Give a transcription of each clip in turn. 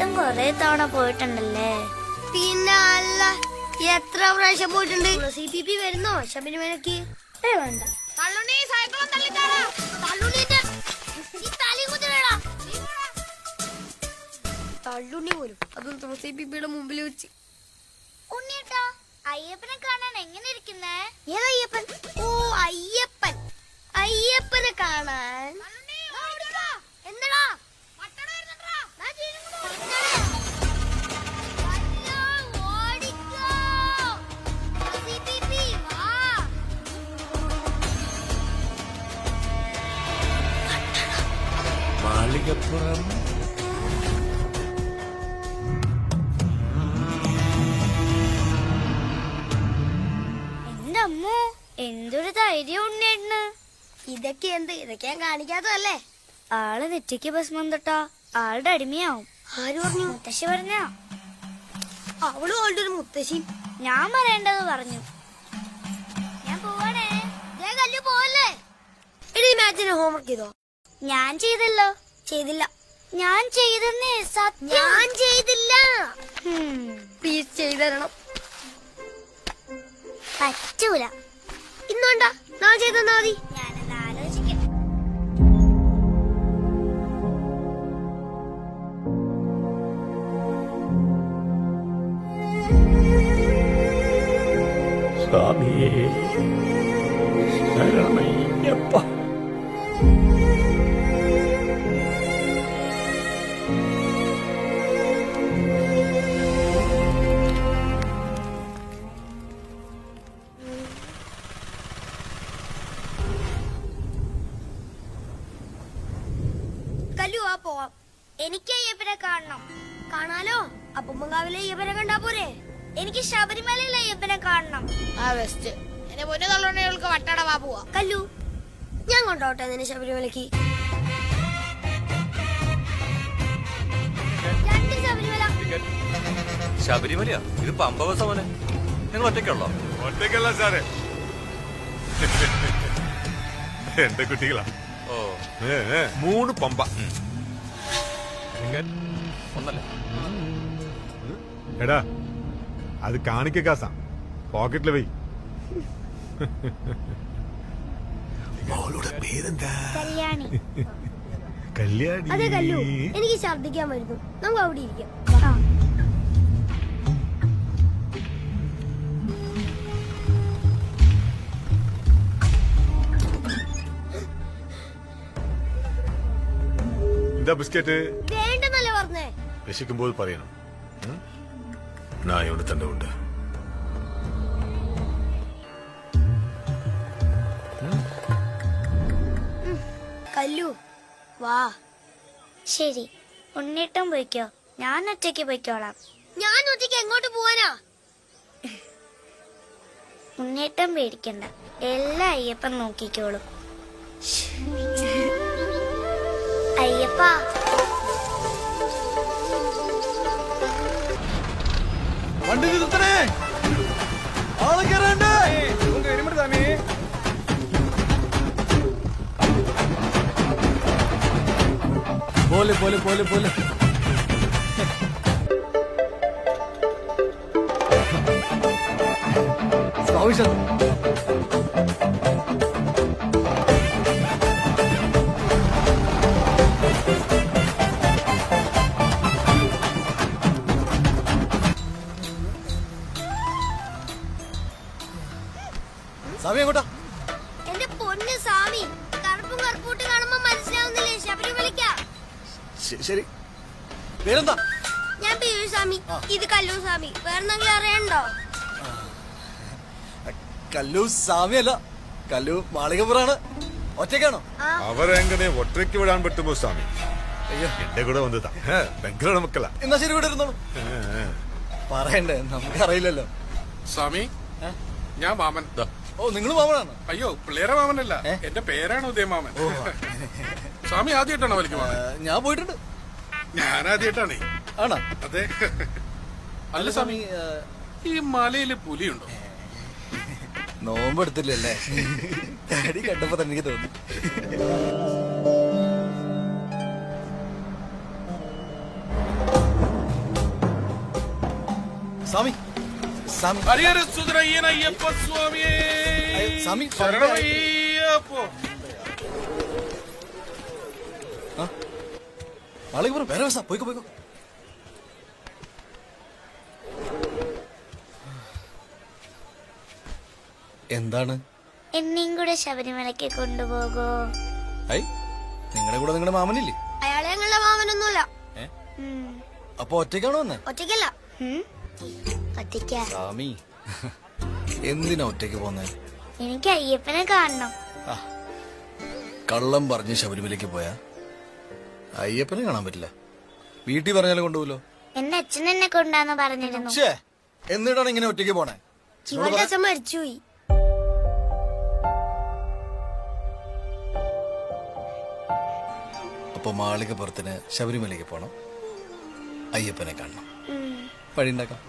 ഉണ്ണിട്ടും കൊറേ തവണ പോയിട്ടുണ്ടല്ലേ? പിന്നെ അല്ല എത്ര പ്രാവശ്യം പോയിട്ടുണ്ട്? സി പി പി വരുന്നോ? ശബരിമലക്ക് ഏ വേണ്ട. തള്ളുണ്ണി സൈക്കിളും തള്ളിത്താടാ. തള്ളുണ്ണിന്റെ ഈ തലയും കുത്തിടാ തള്ളുണ്ണി പോലും. അതും സി പി പിയുടെ മുമ്പിൽ വെച്ച്. അയ്യപ്പനെ കാണാൻ എങ്ങനെ ഇരിക്കുന്നേ? ഏതയ്യപ്പൻ ഓ അയ്യപ്പൻ. അയ്യപ്പനെ കാണാൻ. മാളികപ്പുറം എന്റമ്മോ എന്തൊരു ധൈര്യം ഉണ്ണിയേട്ടന് ഇതൊക്കെ എന്ത്? ഇതൊക്കെ ഞാൻ കാണിക്കാത്തതല്ലേ? ആൾ നെറ്റിക്ക് ഭസ്മം തൊട്ടാ ആളുടെ അടിമയാവും. ആര് പറഞ്ഞു? മുത്തശ്ശി പറഞ്ഞ? അവൾ അവളുടെ ഒരു മുത്തശ്ശി ഞാൻ പറയേണ്ടത് പറഞ്ഞു. ഞാൻ പോവാണേ. ദേ കല്ലു പോവല്ലേ? എടീ മാച്ചിന് ഹോംവർക്ക് ചെയ്തോ? ഞാൻ ചെയ്തല്ലോ. ചെയ്തില്ല. ഞാൻ ചെയ്തെന്നേ സത്യം. ഞാൻ ചെയ്തില്ല. പ്ലീസ് ചെയ്തരണം. പറ്റൂല. ഇന്നുണ്ടാ നാ ചെയ്തെന്നാ മതി. ഞാനെന്ന് ആലോചിക്കാം. സ്വാമിയേ ആ പോവാം. എനിക്ക് അയ്യപ്പനെ കാണണം. കാണാലോ? അപ്പുമ്മങ്കാവിലെ അയ്യപ്പനെ കണ്ടാ പോരെ? എനിക്ക് ശബരിമലയിൽ അയ്യപ്പനെ കാണണം. ആ എന്റെ പൊന്നു തള്ളുണ്ണികൾക്ക് വട്ടട വാ പോവാ. കല്ലു ഞാൻ കൊണ്ടോട്ടെ നിന്നെ ശബരിമലക്ക് രണ്ട് ശബരിമല. ശബരിമലയാ? ഇത് പമ്പവസ മോനെ. നിങ്ങൾ ഒറ്റയ്ക്കുള്ളോ? ഒറ്റയ്ക്കല്ല സാറേ. എന്റെ കുട്ടികളാ. ഓ. മൂന്ന് പമ്പ. ഒന്നല്ലേ? എടാ അത് കാണിക്ക കാസാ. പോക്കറ്റിൽ പോയി മോളുടെ പേരെന്താ? കല്യാണി. കല്യാണി. അതെ കല്ലു. എനിക്ക് ഛർദിക്കാൻ വരുന്നു. നമുക്ക് അവിടെ ഇരിക്കാം. ആ. എന്താ ബിസ്ക്കറ്റ് വിശക്കുമ്പോൾ പറയണം. നായ ഞാൻ ഇവിടെ തന്നെ ഉണ്ട്. കല്ലു വാ. ശരി ഉണ്ണിട്ടും പോയിക്കോ. ഞാൻ ഒറ്റയ്ക്ക് പോയിക്കോളാം. ഞാൻ ഒറ്റയ്ക്ക് എങ്ങോട്ട് പോവാനാ? ഉണ്ണിട്ടും പേടിക്കണ്ട. എല്ലാ അയ്യപ്പൻ നോക്കിക്കോളും. അയ്യപ്പ. വണ്ടി നിർത്തണേ ആളെ കയറണ്ടേ പോലെ പോലെ പോലെ പോലെ ആവശ്യം എങ്ങോട്ടാ എന്റെ പൊന്ന് സ്വാമി കറുപ്പും കറുപ്പൂട്ട് കാണുമ്പോ മനസ്സിലാവുന്നില്ലേ? ശബരിമലയ്ക്ക വിളിക്ക ശരി. പേരെന്താ? ഞാൻ പീരു സ്വാമി. ഇത് കല്ലു സ്വാമി. വേറെന്തെങ്കിലും അറിയണ്ടോ? കല്ലു അല്ല കല്ലു മാളികപുറാണ് ഒറ്റയ്ക്കാണോ? അവരെങ്ങനെ ഒറ്റയ്ക്ക് വിടാൻ പറ്റുമോ സ്വാമി? എന്റെ കൂടെ വന്നതാ. ഭയങ്കര മക്കള. എന്നാ ശരി ഇവിടെ ഇരുന്നോളൂ. പറയണ്ടേ നമുക്കറിയില്ലല്ലോ. സ്വാമി ഞാൻ മാമൻ ഓ നിങ്ങൾ മാമനാണ്? അയ്യോ പിള്ളേരെ മാമനല്ല. എന്റെ പേരാണ് ഉദയമാമൻ സ്വാമി ആദ്യമായിട്ടാണോ വലിക്ക് മാമൻ? ഞാൻ പോയിട്ടുണ്ട്. ഞാൻ ആദ്യമായിട്ടാണേ. ആണോ? അതെ. അല്ല സ്വാമി ഈ മലയിൽ പുലിയുണ്ടോ? നോമ്പെടുത്തില്ലല്ലേ? ഡാഡി കണ്ടപ്പോ തന്നെ എനിക്ക് തോന്നി. സ്വാമി സ്വാമി. ഹരിഹര സുതരയ്യനയ്യപ്പ സ്വാമിയേ. സ്വാമി നാളേക്ക് പറ വേറെ ബസ്സാ പോയിക്കോ പോയിക്കോ. എന്താണ്? എന്നെയും കൂടെ ശബരിമലയ്ക്ക് കൊണ്ടുപോകോ. ഐ നിങ്ങളുടെ കൂടെ നിങ്ങളുടെ മാമനില്ലേ? അയാളെ ഞങ്ങളുടെ മാമനൊന്നുമില്ല. അപ്പൊ ഒറ്റയ്ക്കാണോ വന്നേ? ഒറ്റയ്ക്കല്ല. ഉം? ഒറ്റയ്ക്ക. സ്വാമി എന്തിനാ ഒറ്റയ്ക്ക് പോന്നേ? എനിക്ക് അയ്യപ്പനെ കാണണം. കള്ളം പറഞ്ഞ് ശബരിമലയ്ക്ക് പോയാ? അയ്യപ്പനെ കാണാൻ പറ്റില്ല. വീട്ടിൽ പറഞ്ഞാലും കൊണ്ടുപോലോ എന്റെ അച്ഛൻ എന്നെ കൊണ്ടാന്ന് പറഞ്ഞിരുന്നു. എന്നിട്ടാണ് ഇങ്ങനെ ഒറ്റയ്ക്ക് പോണേ? ശിവന്റെ അച്ഛൻ മരിച്ചുപോയി. അപ്പൊ മാളികപ്പുറത്തിന് ശബരിമലയ്ക്ക് പോണം. അയ്യപ്പനെ കാണണം. വഴി ഉണ്ടാക്കാം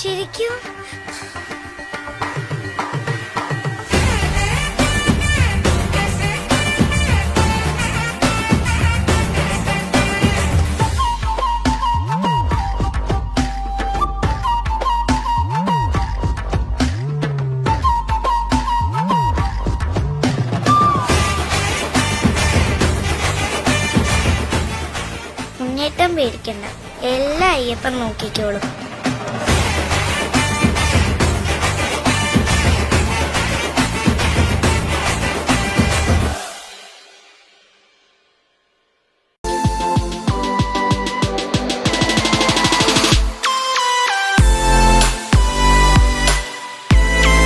ശരിക്കും? പേടിക്കണ്ട എല്ലാ അയ്യപ്പൻ നോക്കിക്കോളും.